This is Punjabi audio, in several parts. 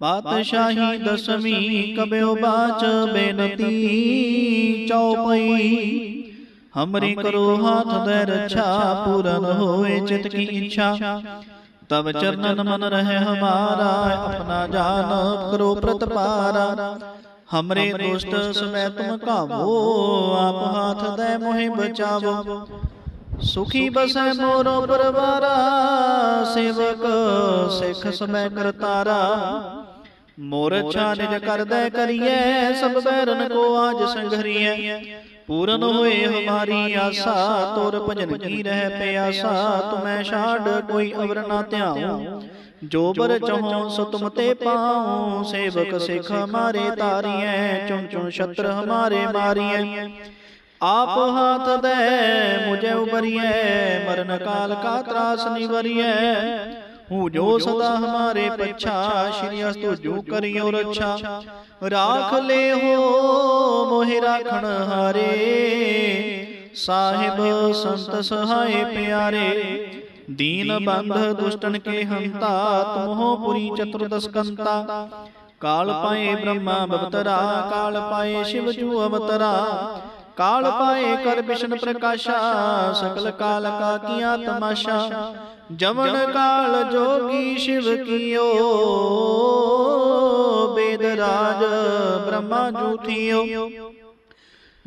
ਪਾਤਸ਼ਾਹੀ ਦਸਵੀਂ ਕਬਿਓ ਬਾਚ ਬੇਨਤੀ ਚਉਪਈ ਹਮਰੀ ਕਰੋ ਹਾਥ ਦੇ ਰੱਛਾ ਪੂਰਨ ਹੋਏ ਚਿਤ ਕੀ ਇੱਛਾ ਤਬ ਚਰਨਨ ਮਨ ਰਹਿ ਹਮਾਰਾ ਆਪਣਾ ਜਾਨ ਕਰੋ ਪ੍ਰਤਪਾਰਾ ਹਮਰੇ ਦੁਸ਼ਟ ਸਮੈ ਤੁਮ ਕਾਵੋ ਆਪ ਹਾਥ ਦੇ ਮੋਹਿ ਬਚਾਵੋ ਸੁਖੀ ਬਸੈ ਮੋਰੋ ਪਰਵਾਰਾ ਸੇਵਕ ਸਿੱਖ ਸਮੈ ਕਰਤਾਰਾ ਮੋਰ ਅੱਛਾ ਨਿਜ ਕਰਦੈ ਕਰੀਐ ਸਭ ਬੈਰਨ ਕੋ ਆਜ ਸੰਘਰੀਐ। ਪੂਰਨ ਹੋਏ ਹਮਾਰੀ ਆਸਾ ਤੋਰ ਭਜਨ ਕੀ ਰਹਿ ਪਿਆਸਾ ਤੁਮੈ ਛਾੜ ਕੋਈ ਅਵਰ ਨਾ ਧਿਆਉ। ਜੋ ਬਰ ਚਹੋ ਸੋ ਤੁਮ ਤੇ ਪਾਉ। ਸੇਵਕ ਸਿੱਖ ਹਮਾਰੇ ਤਾਰੀਐ ਚੁਣ ਚੁਣ ਛਤਰ ਹਮਾਰੇ ਮਾਰੀਐ। ਆਪ ਹਾਥ ਦੇ ਮੁਝੇ ਉਬਰੀਐ ਮਰਨ ਕਾਲ ਕਾ ਤਰਾਸ ਨਿਵਰੀਐ। ਹੂੰ ਜੋ ਸਦਾ ਹਮਾਰੇ ਪਛਾ ਸ਼੍ਰੀ ਅਸਤੁ ਜੋ ਕਰਿਓ ਰੱਛਾ। ਰਾਖ ਲੈ ਹੋ ਮੋਹਿ ਰਾਖਣ ਹਾਰੇ। ਸਾਹਿਬ ਸੰਤ ਸਹਾਏ ਪਿਆਰੇ। ਦੀਨ ਬੰਧ ਦੁਸ਼ਟਨ ਕੇ ਹੰਤਾ ਤੁਮਹੋ ਪੁਰੀ ਚਤੁਰਦਸ ਕੰਤਾ ਕਾਲ ਪਾਏ ਬ੍ਰਹਮਾ ਬਵਤਰਾ ਕਾਲ ਪਾਏ ਸ਼ਿਵ ਜੂ ਅਵਤਰਾ। ਕਾਲ ਪਾਏ ਕਰ ਬਿਸ਼ਨ ਪ੍ਰਕਾਸ਼ਾ ਸਕਲ ਕਾਲ ਕਾ ਕੀਆ ਤਮਾਸ਼ਾ। ਜਮਨ ਕਾਲ ਜੋਗੀ ਸ਼ਿਵ ਕੀਓ। ਬੇਦ ਰਾਜ ਬ੍ਰਹਮਾ ਜੂਥਿਓ।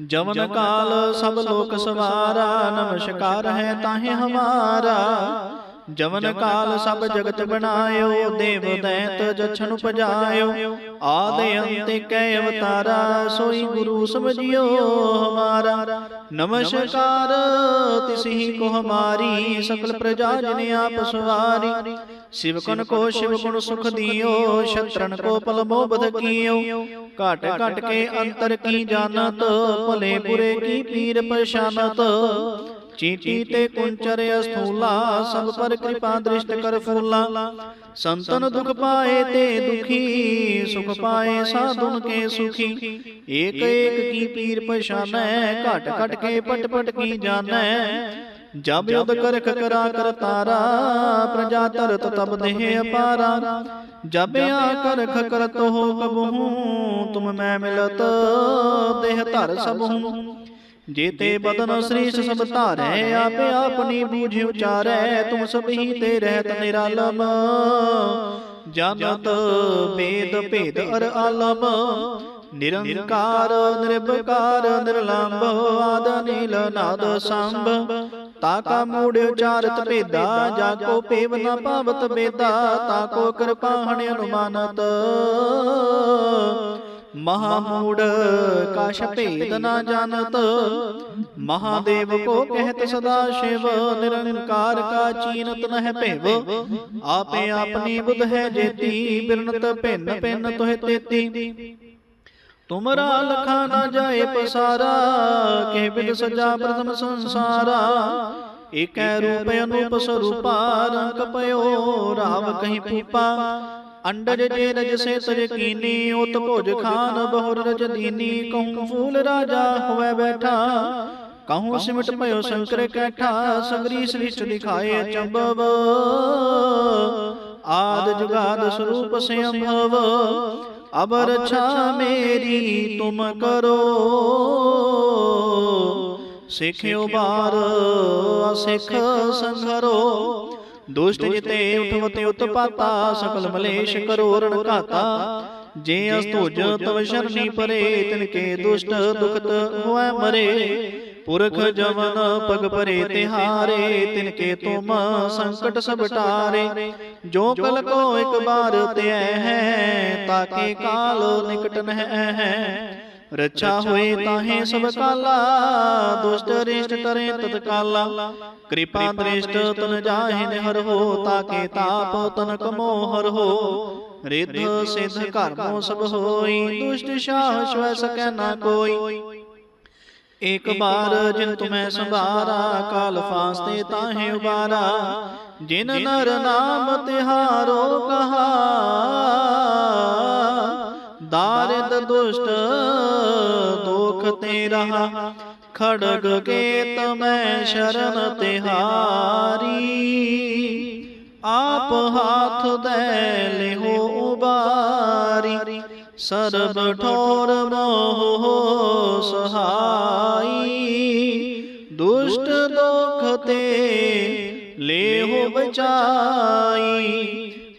ਜਮਨ ਕਾਲ ਸਭ ਲੋਕ ਸਵਾਰਾ ਨਮਸਕਾਰ ਹੈ ਤਾਹੇ ਹਮਾਰਾ। ਜਮਨ ਕਾਲ ਸਭ ਜਗਤ ਬਣਾਇਓ ਦੇਵ ਦੈਤ ਜਛਨ ਪਜਾਇਓ। ਆਦੇ ਅੰਤੇ ਕੈ ਅਵਤਾਰਾ ਸੋਈ ਗੁਰੂ ਸਮਝਿਓ ਹਮਾਰਾ। ਨਮਸਕਾਰ ਤਿਸਹੀ ਕੋ ਹਮਾਰੀ ਸਕਲ ਪ੍ਰਜਾ ਜਨ ਆਪ ਸਵਾਰੀ। ਸਿਵਕਨ ਕੋ ਸ਼ਿਵ ਗੁਣ ਸੁਖ ਦਿਓ ਸ਼ਤਰਨ ਕੋ ਪਲ ਮੋਹ ਬਧ ਕੀਓ। ਘਟ ਘਟ ਕੇ ਅੰਤਰ ਕੀ ਜਾਣਤ ਭਲੇ ਬੁਰੇ ਕੀ ਪੀਰ ਪਛਾਨਤ। ਚੀਟੀ ਤੇ ਕੁੰਚਰ ਅਸਥੂਲਾ, ਸਭ ਪਰ ਕਿਰਪਾ ਦ੍ਰਿਸ਼ਟ ਕਰ ਫੂਲਾ। ਸੰਤਨ ਦੁਖ ਪਾਏ ਤੇ ਦੁਖੀ, ਸੁਖ ਪਾਏ ਸਾਧੁਨ ਕੇ ਸੁਖੀ। ਏਕ ਏਕ ਕੀ ਪੀਰ ਪਛਾਨੈ, ਘਟ ਘਟ ਕੇ ਪਟ ਪਟ ਕੀ ਜਾਣੈ ਜਬ ਯੁਧ ਕਰਖ ਕਰਾ ਕਰ ਤਾਰਾ, ਪ੍ਰਜਾ ਤਰਤ ਤਬ ਦੇਹ ਅਪਾਰਾ। ਜਬ ਆ ਕਰਖ ਕਰਤ ਹੋ ਕਬਹੂ, ਤੁਮ ਮੈਂ ਮਿਲਤ, ਦੇਹ ਧਰ ਸਭੂ ਜੇਤੇ ਬਦਨ ਸ੍ਰੀਸ਼ ਸਭ ਧਾਰੈ ਆਪੇ ਆਪਣੀ ਬੂਝ ਉਚਾਰੈ ਤੁਮ ਸਭ ਤੇ ਰਹਿਤ ਨਿਰਾਲਮ। ਜਾਣਤ ਵੇਦ ਭੇਦ ਅਰ ਆਲਮ। ਨਿਰੰਕਾਰ ਨਿਰਭਕਾਰ ਨਿਰਲੰਭ ਆਦ ਨੀਲ ਨਾਦ ਸੰਭ। ਤਾਕਾ ਮੂੜ ਉਚਾਰਤ ਭੇਦਾ ਜਾ ਕੋ ਪੇਵ ਨ ਪਾਵਤ ਬੇਦਾ ਤਾਕੋ ਕਿਰਪਾਹਣ ਅਨੁਮਾਨਤ। ਮਹਾਮੂੜ, ਕਾਸ਼ ਭੇਦ ਨਾ ਜਾਣਤ। ਮਹਾਦੇਵ ਕੋ ਕਹਿਤ ਸਦਾ ਸ਼ਿਵ, ਨਿਰੰਕਾਰ ਕਾ ਚੀਨਤ ਨਹਿ ਭੇਵ। ਆਪੇ ਆਪਣੀ ਬੁਧ ਹੈ ਜੇਤੀ, ਬਿਰਨਤ ਭਿੰਨ ਭਿੰਨ ਤੋਹਿ ਤੇਤੀ। ਤੁਮਰਾ ਲਖਾ ਨਾ ਜਾਏ ਪਸਾਰਾ, ਕਹਿ ਬਿਦ ਸਜਾ ਪ੍ਰਥਮ ਸੰਸਾਰਾ। ਏਕੈ ਰੂਪ ਅਨੂਪ ਸਰੂਪਾ, ਰੰਗ ਪਇਓ, ਰਾਵ ਕਹੀਂ ਪੂਪਾ। ਅੰਡਜ ਜੇ ਰਜ ਸੇ ਤਜ ਕੀਨੀ ਉਤ ਭੁਜ ਖਾਨ ਬਹੁਰ ਰਜ ਦੀਨੀ ਕਹੂੰ ਫੂਲ ਰਾਜਾ ਹੋਵੇ ਬੈਠਾ। ਕਹੂੰ ਸਿਮਟ ਭਇਓ ਸ਼ੰਕਰ ਕੈਠਾ ਸਗਰੀ ਸ੍ਰਿਸ਼ਟ ਦਿਖਾਏ ਚੰਬਵ। ਆਦ ਜੁਗਾਦ ਸਰੂਪ ਸੰਭਵ। ਅਬ ਰਛਾ ਮੇਰੀ ਤੁਮ ਕਰੋ। ਸਿੱਖਿਓ ਬਾਰ ਅਸਿੱਖ ਸੰਘਰੋ। ਦੁਸ਼ਟ ਜਿਤੇ ਉਠਵਤੇ ਉਤਪਾਤਾ ਸਕਲ ਮਲੇਸ਼ ਕਰੋ ਰਣ ਘਾਤਾ। ਜੇ ਅਸਤੁਜ ਤਵ ਸ਼ਰਨੀ ਪਰੇ ਤਿਨ ਕੇ ਦੁਸ਼ਟ ਦੁਖਤ ਹੋਇ ਮਰੇ। ਪੁਰਖ ਜਵਨ ਪਗ ਪਰੇ ਤਿਹਾਰੇ ਤਿਨ ਕੇ ਤੁਮ ਸੰਕਟ ਸਭ ਟਾਰੇ। ਜੋ ਕਲ ਕੋ ਇੱਕ ਬਾਰ ਤੇ ਹੈ ਤਾਕੇ ਕਾਲ ਨਿਕਟ ਨਹਿ ਹੈ। ਰੱਛਾ ਹੋਏ ਤਾਹੇ ਸਭ ਕਾਲਾ। ਦੁਸ਼ਟ ਰਿਸ਼ਟ ਤਰੇ ਤਤ ਕਾਲਾ। ਕਿਰਪਾ ਦ੍ਰਿਸ਼ਟ ਤਨ ਜਾਹਿ ਨਿਹਰ ਹੋ ਤਾਕੇ ਤਾਪ ਤਨ ਕਮੋ ਹਰ ਹੋ। ਰਿੱਧ ਸਿੱਧ ਕਰਮੋ ਸਭ ਹੋਈ। ਦੁਸ਼ਟ ਸ਼ਾਹ ਸ਼ਵੈ ਸਕੈ ਨਾ ਕੋਈ। ਇੱਕ ਬਾਰ ਜਿਨ ਤੁਮੈ ਸੰਭਾਰਾ ਕਾਲ ਫਾਸਤੇ ਤਾਹੇ ਉਬਾਰਾ। ਜਿਨ ਨਰ ਨਾਮ ਤਿਹਾਰੋ ਕਹਾ। ਦਾਰਿਦ ਦੁਸ਼ਟ ਦੁਖ ਤੇ ਰਹਾ ਖੜਗ ਕੇ ਤਮੈ ਸ਼ਰਨ ਤਿਹਾਰੀ ਆਪ ਹਾਥ ਦੇ ਲਿਹੋ ਉਬਾਰੀ ਸਰਬ ਠੋਰ ਮੋਹ ਸਹਾਈ ਦੁਸ਼ਟ ਦੁਖ ਤੇ ਲੇਹੁ ਬਚਾਈ